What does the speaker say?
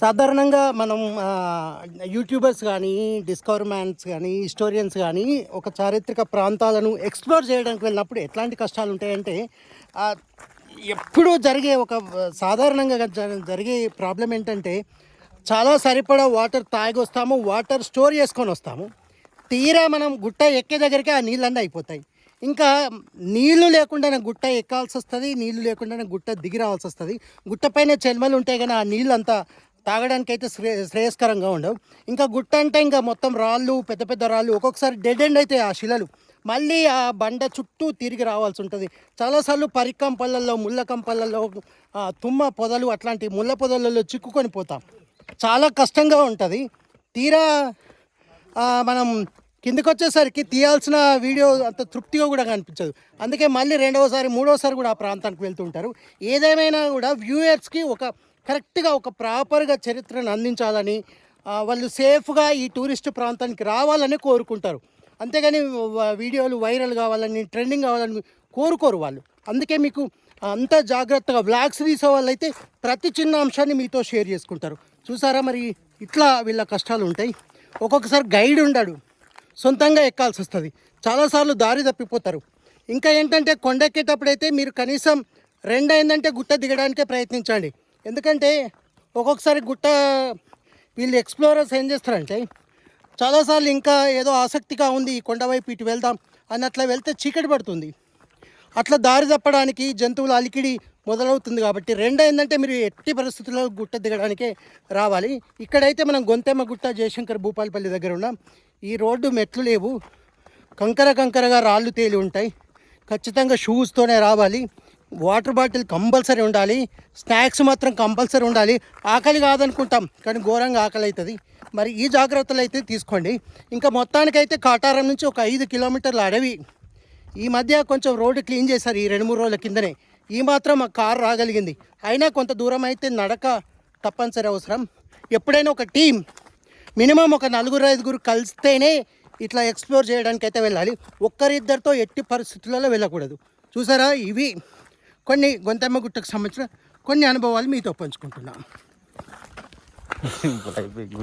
సాధారణంగా మనం యూట్యూబర్స్ కానీ డిస్కవర్ మ్యాన్స్ కానీ హిస్టోరియన్స్ కానీ ఒక చారిత్రక ప్రాంతాలను ఎక్స్ప్లోర్ చేయడానికి వెళ్ళినప్పుడు ఎట్లాంటి కష్టాలు ఉంటాయంటే ఎప్పుడూ జరిగే ఒక సాధారణంగా జరిగే ప్రాబ్లం ఏంటంటే చాలా సరిపడా వాటర్ తాగి వస్తాము వాటర్ స్టోర్ చేసుకొని వస్తాము. తీరా మనం గుట్ట ఎక్కే దగ్గరికి ఆ నీళ్ళన్నీ అయిపోతాయి. ఇంకా నీళ్ళు లేకుండానే గుట్ట ఎక్కాల్సి వస్తుంది నీళ్ళు లేకుండానే గుట్ట దిగి రావాల్సి వస్తుంది గుట్టపైన చెల్మలు ఉంటాయి కానీ ఆ నీళ్ళంతా తాగడానికి అయితే శ్రే శ్రేయస్కరంగా ఉండవు. ఇంకా గుట్ట అంటే ఇంకా మొత్తం రాళ్ళు పెద్ద పెద్ద రాళ్ళు ఒక్కొక్కసారి డెడ్ ఎండ్ అయితే ఆ శిలలు. మళ్ళీ ఆ బండ చుట్టూ తిరిగి రావాల్సి ఉంటుంది. చాలాసార్లు పరికంపళ్ళల్లో ముళ్ళ కంపళ్ళల్లో తుమ్మ పొదలు అట్లాంటి ముళ్ళ పొదలలో చిక్కుకొని పోతాం. చాలా కష్టంగా ఉంటుంది. తీరా మనం కిందకి వచ్చేసరికి తీయాల్సిన వీడియో అంత తృప్తిగా కూడా కనిపించదు. అందుకే మళ్ళీ రెండవసారి మూడవసారి కూడా ఆ ప్రాంతానికి వెళ్తుంటారు ఏదేమైనా కూడా వ్యూయర్స్కి ఒక కరెక్ట్గా ఒక ప్రాపర్గా చరిత్రను అందించాలని వాళ్ళు సేఫ్గా ఈ టూరిస్ట్ ప్రాంతానికి రావాలని కోరుకుంటారు. అంతేగాని వీడియోలు వైరల్ కావాలని ట్రెండింగ్ కావాలని కోరుకోరు వాళ్ళు. అందుకే మీకు అంత జాగ్రత్తగా వ్లాగ్స్ తీసే వాళ్ళైతే ప్రతి చిన్న అంశాన్ని మీతో షేర్ చేసుకుంటారు. చూసారా మరి ఇట్లా వీళ్ళ కష్టాలు ఉంటాయి. ఒక్కొక్కసారి గైడ్ ఉండడు. సొంతంగా ఎక్కాల్సి వస్తుంది. చాలాసార్లు దారి తప్పిపోతారు. ఇంకా ఏంటంటే కొండెక్కేటప్పుడైతే మీరు కనీసం రెండైందంటే గుట్ట దిగడానికే ప్రయత్నించండి. ఎందుకంటే ఒక్కొక్కసారి గుట్ట వీళ్ళు ఎక్స్ప్లోరర్స్ ఏం చేస్తారంటే చాలాసార్లు ఇంకా ఏదో ఆసక్తిగా ఉంది ఈ కొండ వైపు ఇటు వెళ్దాం అని అట్లా వెళ్తే చీకటి పడుతుంది. అట్లా దారి తప్పడానికి జంతువుల అలికిడి మొదలవుతుంది కాబట్టి రెండు ఏంటంటే మీరు ఎట్టి పరిస్థితుల్లో గుట్ట దిగడానికే రావాలి. ఇక్కడైతే మనం గొంతెమ్మ గుట్ట జయశంకర్ భూపాలపల్లి దగ్గర ఉన్నాం. ఈ రోడ్డు మెట్లు లేవు. కంకర కంకరగా రాళ్ళు తేలి ఉంటాయి. ఖచ్చితంగా షూస్తోనే రావాలి. వాటర్ బాటిల్ కంపల్సరీ ఉండాలి. స్నాక్స్ మాత్రం కంపల్సరీ ఉండాలి. ఆకలి కాదనుకుంటాం కానీ ఘోరంగా ఆకలి అవుతుంది మరి ఈ జాగ్రత్తలు అయితే తీసుకోండి. ఇంకా మొత్తానికైతే కాటారం నుంచి ఒక ఐదు కిలోమీటర్ల అడవి. ఈ మధ్య కొంచెం రోడ్డు క్లీన్ చేశారు ఈ రెండు మూడు రోజుల కిందనే. ఈ మాత్రం మా కారు రాగలిగింది. అయినా కొంత దూరం అయితే నడక తప్పనిసరి అవసరం. ఎప్పుడైనా ఒక టీం మినిమం ఒక నలుగురు ఐదుగురు కలిస్తేనే ఇట్లా ఎక్స్ప్లోర్ చేయడానికి అయితే వెళ్ళాలి. ఒక్కరిద్దరితో ఎట్టి పరిస్థితులలో వెళ్ళకూడదు. చూసారా? ఇవి. కొన్ని గొంతెమ్మ గుట్టకు సంబంధించిన కొన్ని అనుభవాలు మీతో పంచుకుంటున్నాం.